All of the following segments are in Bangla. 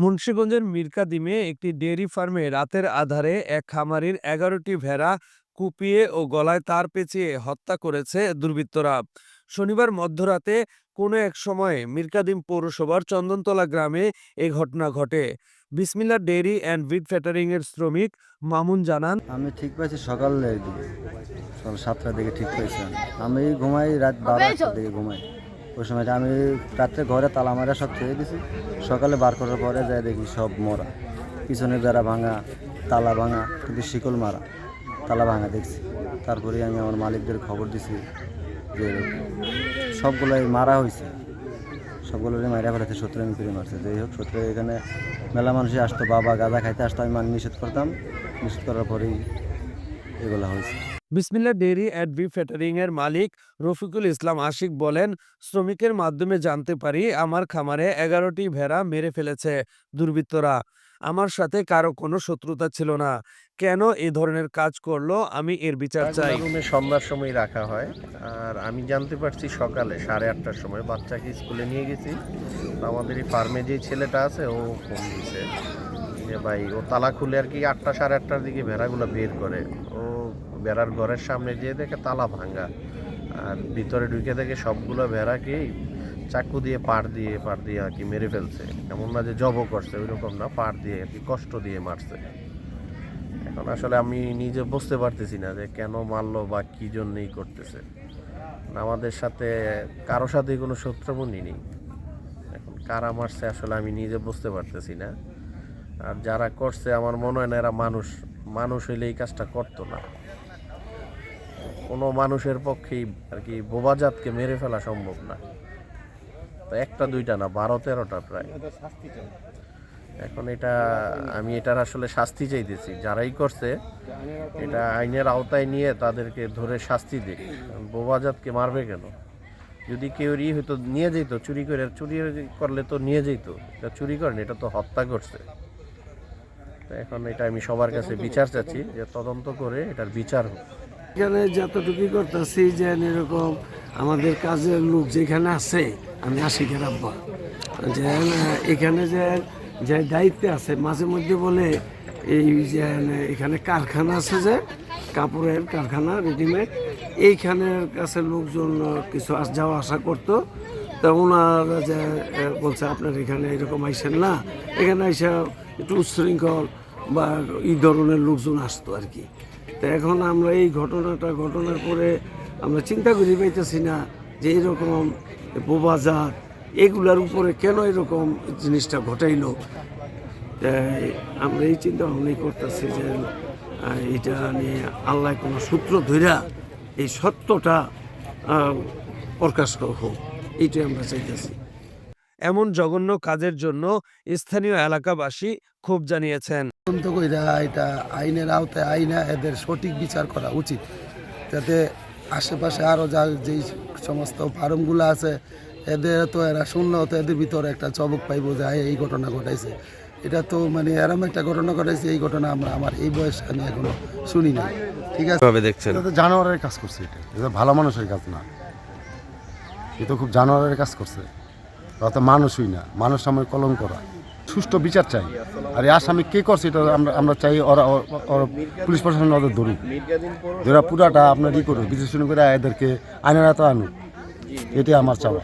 মুন্সিগঞ্জের মিরকাদিমে একটি ডেয়ারি ফার্মে রাতের আধারে এক খামারির এগারোটি ভেড়া কুপিয়ে ও গলায় তার পেঁচিয়ে হত্যা করেছে দুর্বৃত্তরা। শনিবার মধ্যরাতে কোনো এক সময় মিরকাদিম পৌরসভার চন্দনতলা গ্রামে এ ঘটনা ঘটে। বিসমিল্লা ডেয়ারি অ্যান্ড ভিট ফ্যাটারিং এর শ্রমিক মামুন জানান, আমি ঠিক পাইছি সকালের দিকে, সকাল সাতটার দিকে ঠিক পাইছি। আমি ঘুমাই রাত বারোটার দিকে ঘুমাই। ওই সময়টা আমি রাত্রে ঘরে তালা মারা সব ছেড়ে দিছি। সকালে বার করার পরে যাই দেখি সব মরা। পিছনে বেড়া ভাঙা, তালা ভাঙা, কিন্তু শিকল মারা। তালা ভাঙা দেখছি। তারপরে আমি আমার মালিকদের খবর দিছি যে সবগুলোই মারা হয়েছে সবগুলোরই মাইরা ফেলেছে সত্তর আমি ফিরে মারছে। যাই হোক সত্তর এখানে মেলা মানুষই আসতো, বাবা গাঁজা খাইতে আসতো, আমি মান নিষেধ করতাম। নিষেধ করার পরেই এগুলো হয়েছে বিসমিল্লা ডেয়ারি অ্যান্ড বি ফ্যাটারিং এর মালিক রফিকুল ইসলাম আশিক বলেন শ্রমিকের মাধ্যমে জানতে পারি আমার খামারে এগারোটি ভেড়া মেরে ফেলেছে দুর্বৃত্তরা। আমার সাথে কারও কোনো শত্রুতা ছিল না। কেন এ ধরনের কাজ করল আমি এর বিচার চাই। রুমে সন্ধ্যার সময় রাখা হয়। আর আমি জানতে পারছি সকালে সাড়ে আটটার সময় বাচ্চাকে স্কুলে নিয়ে গেছি। আমাদের এই ফার্মে যে ছেলেটা আছে ও ফোন দিছে যে ভাই ও তালা খুলে আর কি আটটা সাড়ে আটটার দিকে ভেড়াগুলো বের করে। ও ভেড়ার ঘরের সামনে যেয়ে দেখে তালা ভাঙা। আর ভিতরে ঢুকে দেখে সবগুলো ভেড়াকেই চাকু দিয়ে পাড় দিয়ে পাড় দিয়ে আর কি মেরে ফেলছে। এমন না যে জব করছে ওই রকম না পাড় দিয়ে আর কি কষ্ট দিয়ে মারছে। এখন আসলে আমি নিজে বুঝতে পারতেছি না যে কেন মারলো বা কি জন্যই করতেছে। আমাদের সাথে, কারও সাথে কোনো শত্রুবন্ধী নেই। এখন কারা মারছে আসলে আমি নিজে বুঝতে পারতেছি না। আর যারা করছে, আমার মনে হয় না এরা মানুষ। মানুষ হইলে এই কাজটা করতো না। কোনো মানুষের পক্ষেই আর কি বোবাজাতকে মেরে ফেলা সম্ভব না। একটা, দুইটা না, বারো, তেরোটা প্রায়। এখন এটা, আমি এটার আসলে শাস্তি চাইতেছি। যারাই করছে, এটা আইনের আওতায় নিয়ে তাদেরকে ধরে শাস্তি দিক। বোবাজাতকে মারবে কেন? যদি কেউ ই হয়তো নিয়ে যেত, চুরি করে, চুরি করলে তো নিয়ে যেত। এটা চুরি করেন এটা তো হত্যা করছে। তো এখন এটা আমি সবার কাছে বিচার চাচ্ছি যে তদন্ত করে এটার বিচার হোক। এখানে যতটুকু করতেছি যে এরকম আমাদের কাজের লোক যেখানে আছে, আমি আশিকের আব্বা যে এখানে যে যে দায়িত্বে আছে, মাঝে মধ্যে বলে এই যে এখানে কারখানা আছে যে, কাপড়ের কারখানা রেডিমেড এইখানের কাছে লোকজন কিছু আস, যাওয়া আসা করতো। তা ওনারা যে বলছে, আপনার এখানে এরকম আইসেন না। এখানে আইসা একটু উচ্ছৃঙ্খল বা এই ধরনের লোকজন আসতো আর কি। এখন আমরা এই ঘটনাটা ঘটনার পরে আমরা চিন্তা করি পাইতেছি না যে এরকম বোবাজাত এগুলার উপরে কেন এরকম জিনিসটা ঘটাইলো। আমরা এই চিন্তা ভাবনাই করতেছি যে এটা নিয়ে আল্লাহ কোনো সূত্র ধইরা এই সত্যটা প্রকাশ হোক। এইটাই আমরা চাইতেছি। এমন জঘন্য কাজের জন্য স্থানীয় এলাকাবাসী ক্ষোভ জানিয়েছেন। তদন্ত কইরা এটা আইনের আওতায় আইনা এদের সঠিক বিচার করা উচিত। যাতে আশেপাশে আরও যা যেই সমস্ত ফার্মগুলো আছে এদের তো এরা শুনলেও তো এদের ভিতরে একটা চবক পাইব যে এই ঘটনা ঘটাইছে। এটা তো মানে এরম একটা ঘটনা ঘটাইছে এই ঘটনা আমরা আমার এই বয়সে আমি এখনও শুনি না ঠিক আছে? ভাবে দেখছেন? এটা তো জানোয়ারের কাজ করছে এটা। এটা ভালো মানুষের কাজ না। এ তো খুব জানোয়ারের কাজ করছে। অত মানুষই না। মানুষ সময় কলম করা। সুষ্ঠু বিচার চাই। আর এই আসামি কে করছে এটা আমরা আমরা চাই ওরা পুলিশ প্রশাসন ওদের ধরুক। ধরা পুরাটা আপনার ই করুক বিশ্লেষণ করে এদেরকে আইনের তো আনুক। এটাই আমার চাওয়া।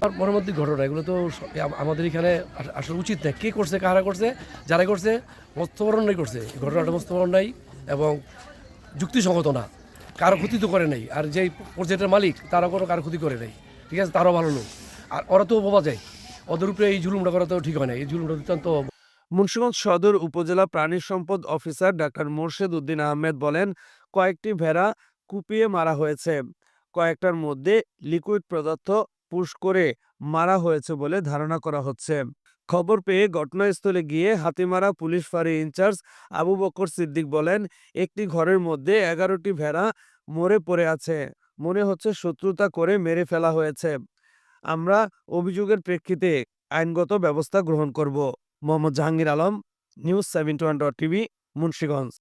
আর পরবর্তী ঘটনা, এগুলো তো আমাদের এখানে আস- আসলে উচিত না। কে করছে, কারা করছে, যারা করছে মস্তবরণাই করছে। ঘটনাটা মস্তবরণাই এবং যুক্তিসঙ্গত না। কারও ক্ষতি তো করে নাই। আর যেই প্রজেক্টের মালিক তারা কোনো কারও ক্ষতি করে নাই। ঠিক আছে? তারও ভালো লোক। আর ওরা তো বোবা যায়। ওদের উপরে এই জুলুমটা করা তো ঠিক হয় না। এই জুলুমটা অত্যন্ত মুন্সিগঞ্জ সদর উপজেলা প্রাণী সম্পদ অফিসার ডাক্তার মোর্শেদ উদ্দিন আহমেদ বলেন, কয়েকটি ভেড়া কুপিয়ে মারা হয়েছে। কয়েকটার মধ্যে লিকুইড পদার্থ পুশ করে মারা হয়েছে বলে ধারণা করা হচ্ছে। খবর পেয়ে ঘটনাস্থলে গিয়ে হাতিমারা পুলিশ ফাঁড়ি ইনচার্জ আবু বকর সিদ্দিক বলেন, একটি ঘরের মধ্যে এগারোটি ভেড়া মরে পড়ে আছে। মনে হচ্ছে শত্রুতা করে মেরে ফেলা হয়েছে। আমরা অভিযোগের প্রেক্ষিতে আইনগত ব্যবস্থা গ্রহণ করব। Mohammad Jahangir Alam news seven TV Munshiganj.